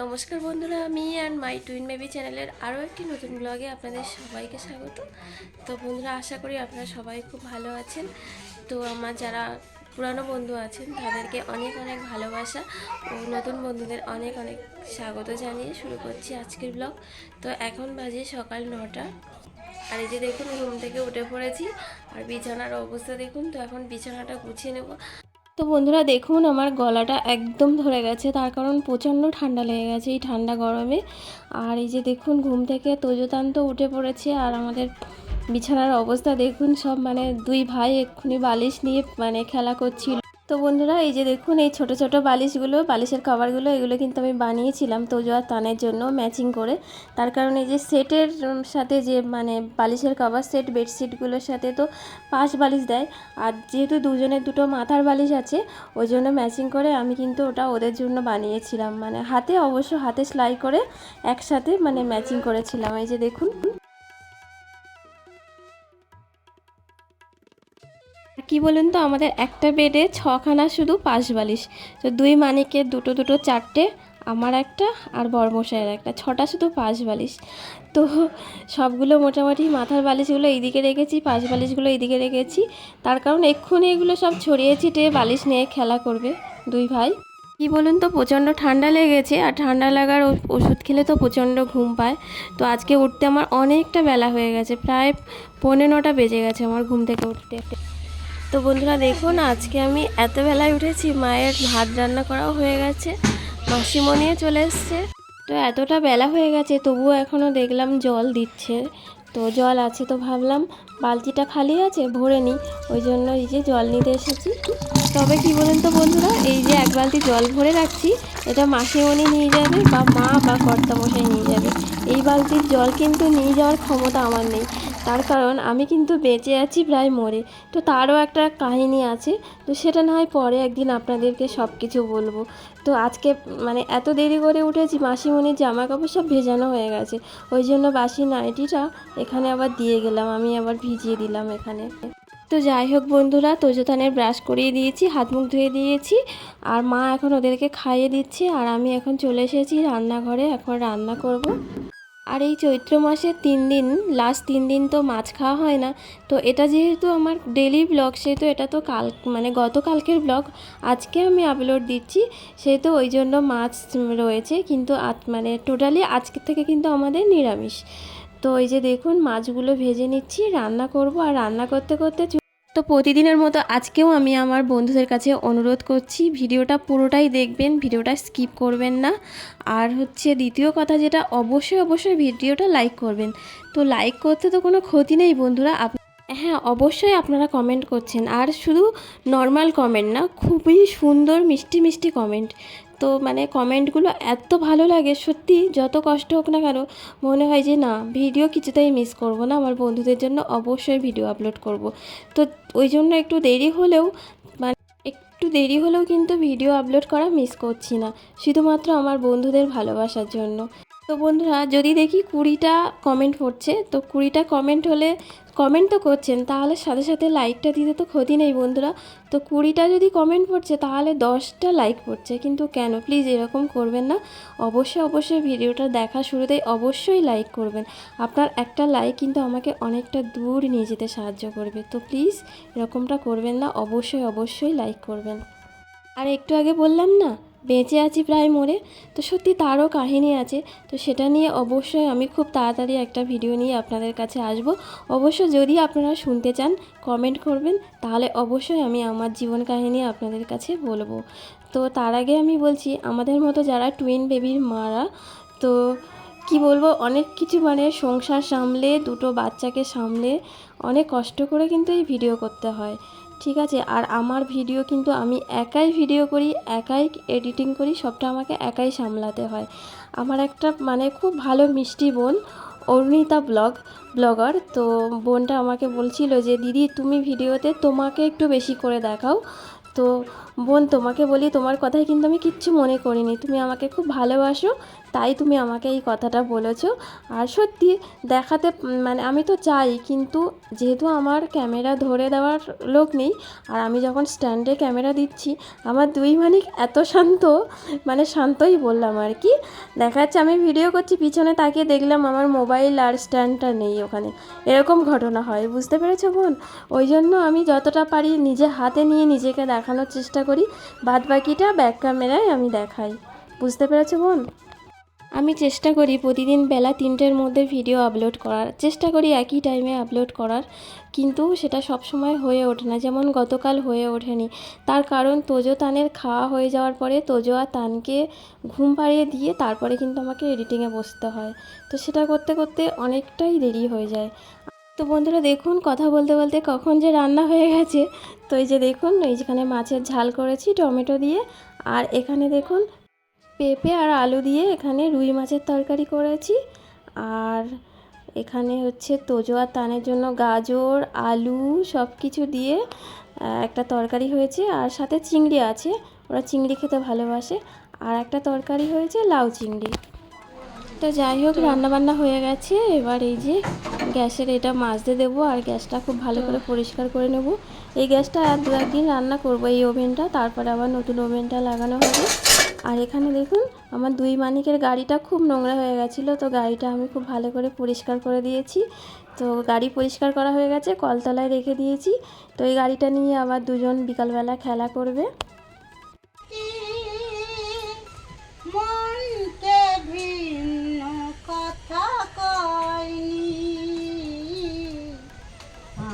নমস্কার বন্ধুরা, আমি অ্যান্ড মাই টুইন বেবি চ্যানেলের আরও একটি নতুন ব্লগে আপনাদের সবাইকে স্বাগত। তো বন্ধুরা, আশা করি আপনারা সবাই খুব ভালো আছেন। তো আমার যারা পুরানো বন্ধু আছেন, তাদেরকে অনেক অনেক ভালোবাসা ও নতুন বন্ধুদের অনেক অনেক স্বাগত জানিয়ে শুরু করছি আজকের ব্লগ তো এখন বাজে সকাল নটা। আর এই যে দেখুন, ঘুম থেকে উঠে পড়েছি। আর বিছানার অবস্থা দেখুন, তো এখন বিছানাটা গুছিয়ে নেব। তো বন্ধুরা দেখুন, আমার গলাটা একদম ধরে গেছে। তার কারণ প্রচণ্ড ঠান্ডা লেগে গেছে এই ঠান্ডা গরমে। আর এই যে দেখুন, ঘুম থেকে তোজতান্ত উঠে পড়েছে। আর আমাদের বিছানার অবস্থা দেখুন, সব মানে দুই ভাই এক্ষুনি বালিশ নিয়ে মানে খেলা করছিল। তো বন্ধুরা, এই যে দেখুন, এই ছোট ছোট বালিশগুলো, বালিশের কভারগুলো, এগুলো কিন্তু আমি বানিয়েছিলাম তোজো আর তানের জন্য ম্যাচিং করে। তার কারণ এই যে সেটের সাথে যে মানে বালিশের কভার সেট, বেডশিটগুলোর সাথে তো পাশ বালিশ দেয়। আর যেহেতু দুজনের দুটো মাথার বালিশ আছে ওই জন্য ম্যাচিং করে আমি কিন্তু ওটা ওদের জন্য বানিয়েছিলাম। মানে হাতে, অবশ্য হাতে সেলাই করে একসাথে মানে ম্যাচিং করেছিলাম। এই যে দেখুন। কি বলুন তো, আমাদের একটা বেডে ছখানা শুধু পাশ বালিশ। তো দুই মানিকের দুটো দুটো, চারটে, আমার একটা আর বরমশাইয়ের একটা, ছটা শুধু পাশ বালিশ। তো সবগুলো মোটামুটি মাথার বালিশগুলো এইদিকে রেখেছি, পাশ বালিশগুলো এইদিকে রেখেছি। তার কারণ এক্ষুনি এগুলো সব ছড়িয়ে ছিটিয়ে বালিশ নিয়ে খেলা করবে দুই ভাই। কি বলুন তো, প্রচণ্ড ঠান্ডা লেগেছে আর ঠান্ডা লাগার ওষুধ খেলে তো প্রচণ্ড ঘুম পায়। তো আজকে উঠতে আমার অনেকটা বেলা হয়ে গেছে, প্রায় পৌনে নটা বেজে গেছে আমার ঘুম থেকে উঠতে। তো বন্ধুরা দেখুন, আজকে আমি এত বেলায় উঠেছি, মায়ের ভাত রান্না করাও হয়ে গেছে, মাসিমণিও চলে এসছে। তো এতটা বেলা হয়ে গেছে, তবুও এখনও দেখলাম জল দিচ্ছে। তো জল আছে তো ভাবলাম, বালতিটা খালি আছে, ভরে নিই, ওই জন্য এই যে জল নিতে এসেছি। তবে কি বলেন তো বন্ধুরা, এই যে এক বালতি জল ভরে রাখছি, এটা মাসিমণি নিয়ে যাবে বা মা বা কর্তামশাই নিয়ে যাবে। এই বালতির জল কিন্তু নিয়ে যাওয়ার ক্ষমতা আমার নেই। তার কারণ আমি কিন্তু বেঁচে আছি প্রায় মরে। তো তারও একটা কাহিনী আছে। তো সেটা না হয় পরে একদিন আপনাদেরকে সব কিছু বলব। তো আজকে মানে এত দেরি করে উঠেছি, মাসিমণির জামা কাপড় সব ভেজানো হয়ে গেছে। ওই জন্য বাসি নাইটিটা এখানে আবার দিয়ে গেলাম, আমি আবার ভিজিয়ে দিলাম এখানে। তো যাই হোক বন্ধুরা, তোজতানের ব্রাশ করিয়ে দিয়েছি হাত মুখ ধুয়ে দিয়েছি, আর মা এখন ওদেরকে খাইয়ে দিচ্ছে, আর আমি এখন চলে এসেছি রান্নাঘরে, এখন রান্না করব। আর এই চৈত্র মাসের তিন দিন লাস্ট তিন দিন তো মাছ খাওয়া হয় না। তো এটা যেহেতু আমার ডেলি ব্লগ সেহেতু এটা তো কাল মানে গতকালকের ব্লগ আজকে আমি আপলোড দিচ্ছি সেহেতু ওই জন্য মাছ রয়েছে, কিন্তু মানে টোটালি আজকের থেকে কিন্তু আমাদের নিরামিষ। তো এই যে দেখুন, মাছগুলো ভেজে নিচ্ছি, রান্না করব, আর রান্না করতে করতে তো প্রতিদিনের মতো আজকেও আমি আমার বন্ধুদের কাছে অনুরোধ করছি, ভিডিওটা পুরোটাই দেখবেন, ভিডিওটা স্কিপ করবেন না। আর হচ্ছে দ্বিতীয় কথা যেটা, অবশ্যই অবশ্যই ভিডিওটা লাইক করবেন। তো লাইক করতে তো কোনো ক্ষতি নেই বন্ধুরা, আপ হ্যাঁ অবশ্যই আপনারা কমেন্ট করছেন। আর শুধু নর্মাল কমেন্ট না, খুবই সুন্দর, মিষ্টি মিষ্টি কমেন্ট তো মানে কমেন্টগুলো এত ভালো লাগে, সত্যি যত কষ্ট হোক না কেন মনে হয় যে না, ভিডিও কিছুতেই মিস করব না। আমার বন্ধুদের জন্য অবশ্যই ভিডিও আপলোড করব। তো ওই জন্য একটু দেরি হলেও মানে একটু দেরি হলেও কিন্তু ভিডিও আপলোড করা মিস করছি না। শুধুমাত্র আমার বন্ধুদের ভালোবাসার জন্য। তো বন্ধুরা, যদি দেখি কুড়িটা কমেন্ট পড়ছে, তো কুড়িটা কমেন্ট হলে কমেন্ট তো করছেন, তাহলে সাথে সাথে লাইকটা দিতে তো ক্ষতি নেই বন্ধুরা। তো কুড়িটা যদি কমেন্ট পড়ছে, তাহলে দশটা লাইক পড়ছে, কিন্তু কেন? প্লিজ এরকম করবেন না। অবশ্যই অবশ্যই ভিডিওটা দেখা শুরুতেই অবশ্যই লাইক করবেন। আপনার একটা লাইক কিন্তু আমাকে অনেকটা দূর নিয়ে যেতে সাহায্য করবে। তো প্লিজ এরকমটা করবেন না, অবশ্যই অবশ্যই লাইক করবেন। আর একটু আগে বললাম না বেঁচে আছি প্রায় মরে। তো সত্যি তারও কাহিনী আছে। তো সেটা নিয়ে অবশ্যই আমি খুব তাড়াতাড়ি একটা ভিডিও নিয়ে আপনাদের কাছে আসব। অবশ্য যদি আপনারা শুনতে চান কমেন্ট করবেন, তাহলে অবশ্যই আমি আমার জীবন কাহিনী আপনাদের কাছে বলব। তো তার আগে আমি বলছি, আমাদের মতো যারা টুইন বেবির মারা, তো কি বলব, অনেক কিছু মানে সংসার সামলে, দুটো বাচ্চাকে সামলে অনেক কষ্ট করে কিন্তু এই ভিডিও করতে হয়। ঠিক আছে, আর আমার ভিডিও কিন্তু আমি একাই ভিডিও করি, একাই এডিটিং করি, সবটা আমাকে একাই সামলাতে হয়। আমার একটা মানে খুব ভালো মিষ্টি বোন, অরুণিতা ব্লগ, ব্লগার, তো বোনটা আমাকে বলছিল যে, দিদি, তুমি ভিডিওতে তোমাকে একটু বেশি করে দেখাও। তো বোন তোমাকে বলি, তোমার কথাই কিন্তু আমি কিচ্ছু মনে করিনি। তুমি আমাকে খুব ভালোবাসো তাই তুমি আমাকে এই কথাটা বলেছ। আর সত্যি দেখাতে মানে আমি তো চাই, কিন্তু যেহেতু আমার ক্যামেরা ধরে দেওয়ার লোক নেই, আর আমি যখন স্ট্যান্ডে ক্যামেরা দিচ্ছি, আমার দুই মানিক এত শান্ত মানে শান্তই বললাম আর কি। দেখা যাচ্ছে আমি ভিডিও করছি, পিছনে তাকিয়ে দেখলাম আমার মোবাইল আর স্ট্যান্ডটা নেই ওখানে। এরকম ঘটনা হয়, বুঝতে পেরেছ বোন? ওই জন্য আমি যতটা পারি নিজে হাতে নিয়ে নিজেকে দেখানোর চেষ্টা করি বাদ বাকিটা ব্যাক ক্যামেরায় আমি দেখাই। বুঝতে পেরেছ বোন? আমি চেষ্টা করি প্রতিদিন বেলা তিনটের মধ্যে ভিডিও আপলোড করার। চেষ্টা করি একই টাইমে আপলোড করার, কিন্তু সেটা সব সময় হয়ে ওঠে না, যেমন গতকাল হয়ে ওঠেনি। তার কারণ তোজো তানের খাওয়া হয়ে যাওয়ার পরে তোজো আর তানকে ঘুম পাড়িয়ে দিয়ে তারপরে কিন্তু আমাকে এডিটিংয়ে বসতে হয়। তো সেটা করতে করতে অনেকটাই দেরি হয়ে যায়। তো বন্ধুরা দেখুন, কথা বলতে বলতে কখন যে রান্না হয়ে গেছে। তো এই যে দেখুন, এই যেখানে মাছের ঝাল করেছি, টমেটো দিয়ে। আর এখানে দেখুন পেঁপে আর আলু দিয়ে এখানে রুই মাছের তরকারি করেছি। আর এখানে হচ্ছে তোজো আর তানের জন্য গাজর আলু সব কিছু দিয়ে একটা তরকারি হয়েছে। আর সাথে চিংড়ি আছে ওরা চিংড়ি খেতে ভালোবাসে। আর একটা তরকারি হয়েছে লাউ চিংড়ি। তো যাই হোক রান্নাবান্না হয়ে গেছে। এবার এই যে গ্যাসের এটা মাজতে দেবো আর গ্যাসটা খুব ভালো করে পরিষ্কার করে নেব। এই গ্যাসটা আর দু একদিন রান্না করব এই ওভেনটা তারপরে আবার নতুন ওভেনটা লাগানো হবে। আর এখানে দেখুন, আমার দুই মানিকের গাড়িটা খুব নোংরা হয়ে গেছিল, তো গাড়িটা আমি খুব ভালো করে পরিষ্কার করে দিয়েছি। তো গাড়ি পরিষ্কার করা হয়ে গেছে, কলতলায় রেখে দিয়েছি। তো এই গাড়িটা নিয়ে আবার দুজন বিকালবেলা খেলা করবে।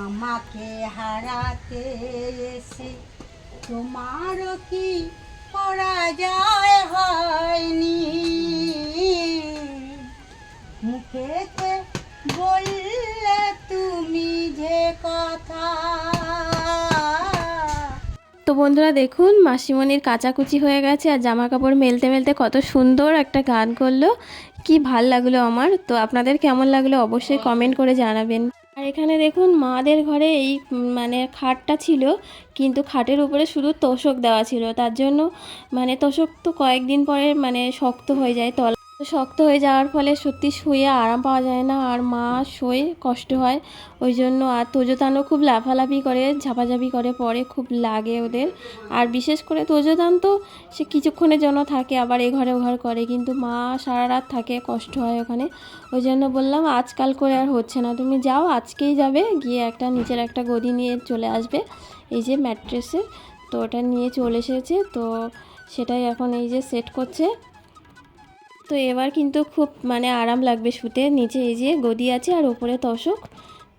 আমাকে হারাতে এসে তোমারও কি পরাজয় হয়নি। মুখেতে বললে তুমি যে কথা। তো বন্ধুরা দেখুন মাসিমণির কাচাকুচি হয়ে গেছে আর জামা কাপড় মেলতে মেলতে কত সুন্দর একটা গান করল। কি ভালো লাগল আমার? তো আপনাদের কেমন লাগল অবশ্যই কমেন্ট করে জানাবেন। আর এখানে দেখুন মাদের ঘরে এই মানে খাটটা ছিল, কিন্তু খাটের উপরে শুধু তোষক দেওয়া ছিল। তার জন্য মানে তোষক তো কয়েকদিন পরে মানে শক্ত হয়ে যায় তলা। শক্ত হয়ে যাওয়ার ফলে সত্যি শুয়ে আরাম পাওয়া যায় না আর মা শোয়ে কষ্ট হয়। ওই জন্য আর তোজোতানও খুব লাফালাফি করে, ঝাপাঝাপি করে, পরে খুব লাগে ওদের। আর বিশেষ করে তোজোতান তো সে কিছুক্ষণের জন্য থাকে, আবার এ ঘরে ঘর করে। কিন্তু মা সারা রাত থাকে, কষ্ট হয় ওখানে। ওই জন্য বললাম, আজকাল করে আর হচ্ছে না। তুমি যাও, আজকেই যাবে। গিয়ে একটা নিচের একটা গদি নিয়ে চলে আসবে। এই যে ম্যাট্রেসে তো ওটা নিয়ে চলে এসেছে। তো সেটাই এখন এই যে সেট করছে। তো এবার কিন্তু খুব মানে আরাম লাগবে শুতে। নিচে এই যে গদি আছে আর উপরে তোষক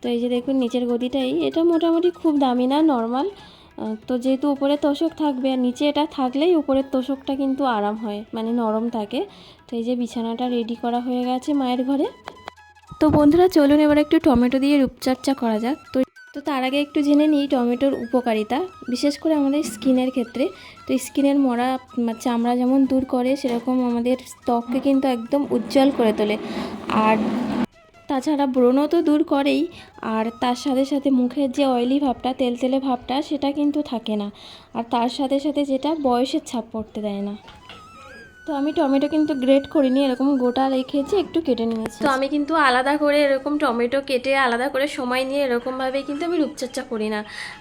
তো এই যে দেখুন নিচের গদিটাই। এটা মোটামুটি খুব দামি না, নর্মাল। তো যেহেতু উপরে তোষক থাকবে আর নিচে এটা থাকলেই উপরের তোষকটা কিন্তু আরাম হয় মানে নরম থাকে। তো এই যে বিছানাটা রেডি করা হয়ে গেছে মায়ের ঘরে। তো বন্ধুরা চলুন এবার একটু টমেটো দিয়ে রূপচর্চা করা যাক। তো তো তার আগে একটু জেনে নিই টমেটোর উপকারিতা, বিশেষ করে আমাদের স্কিনের ক্ষেত্রে। তো স্কিনের মরা চামড়া যেমন দূর করে, সেরকম আমাদের ত্বককে কিন্তু একদম উজ্জ্বল করে তোলে। আর তাছাড়া ব্রণ তো দূর করেই, আর তার সাথে সাথে মুখের যে অয়েলি ভাবটা তেলতেলে ভাবটা, সেটা কিন্তু থাকে না। আর তার সাথে সাথে যেটা বয়সের ছাপ পড়তে দেয় না। তো আমি টমেটো কিন্তু গ্রেট করিনি, এরকম গোটা রেখেছি, একটু কেটে নিয়েছি। তো আমি কিন্তু আলাদা করে এরকম টমেটো কেটে, আলাদা করে সময় নিয়ে এরকমভাবে কিন্তু আমি রূপচর্চা করি না।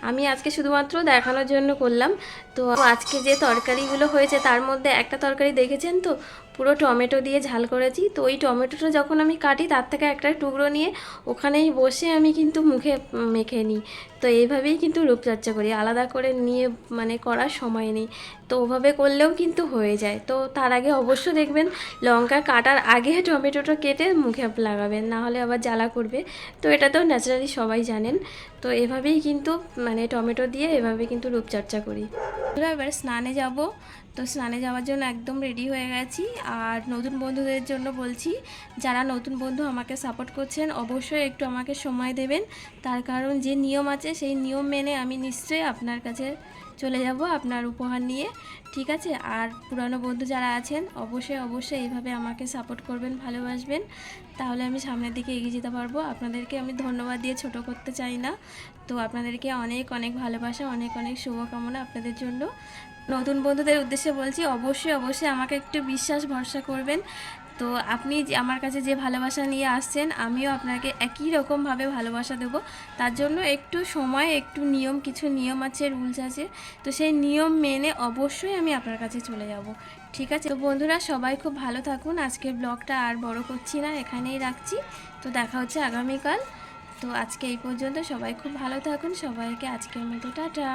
আমি আজকে শুধুমাত্র দেখানোর জন্য করলাম। তো আজকে যে তরকারিগুলো হয়েছে, তার মধ্যে একটা তরকারি দেখেছেন তো? পুরো টমেটো দিয়ে ঝাল করেছি। তো ওই টমেটোটা যখন আমি কাটি, তার থেকে একটা টুকরো নিয়ে ওখানেই বসে আমি কিন্তু মুখে মেখে নিই। তো এইভাবেই কিন্তু রূপচর্চা করি। আলাদা করে নিয়ে মানে করার সময় নেই। তো ওভাবে করলেও কিন্তু হয়ে যায়। তো তার আগে অবশ্য দেখবেন, লঙ্কা কাটার আগে টমেটোটা কেটে মুখে লাগাবেন, না হলে আবার জ্বালা করবে। তো এটা তো ন্যাচারালি সবাই জানেন। তো এভাবেই কিন্তু মানে টমেটো দিয়ে এভাবে কিন্তু রূপচর্চা করি। এবার স্নানে যাব। তো স্নানে যাওয়ার জন্য একদম রেডি হয়ে গেছি। আর নতুন বন্ধুদের জন্য বলছি, যারা নতুন বন্ধু আমাকে সাপোর্ট করছেন, অবশ্যই একটু আমাকে সময় দেবেন। তার কারণ যে নিয়ম আছে, সেই নিয়ম মেনে আমি নিশ্চয়ই আপনার কাছে চলে যাব আপনার উপহার নিয়ে, ঠিক আছে? আর পুরানো বন্ধু যারা আছেন, অবশ্যই অবশ্যই এইভাবে আমাকে সাপোর্ট করবেন, ভালোবাসবেন। তাহলে আমি সামনের দিকে এগিয়ে যেতে পারব। আপনাদেরকে আমি ধন্যবাদ দিয়ে ছোট করতে চাই না। তো আপনাদেরকে অনেক অনেক ভালোবাসা, অনেক অনেক শুভকামনা আপনাদের জন্য। নতুন বন্ধুদের উদ্দেশ্যে বলছি, অবশ্যই অবশ্যই আমাকে একটু বিশ্বাস, ভরসা করবেন। তো আপনি আমার কাছে যে ভালোবাসা নিয়ে আসছেন, আমিও আপনাকে একই রকমভাবে ভালোবাসা দেবো। তার জন্য একটু সময়, একটু নিয়ম, কিছু নিয়ম আছে রুলস আছে। তো সেই নিয়ম মেনে অবশ্যই আমি আপনার কাছে চলে যাব। ঠিক আছে? তো বন্ধুরা, সবাই খুব ভালো থাকুন। আজকের ব্লগটা আর বড় করছি না, এখানেই রাখছি। তো দেখা হচ্ছে আগামীকাল। তো আজকে এই পর্যন্ত সবাই খুব ভালো থাকুন। সবাইকে আজকের মতো, টাটা!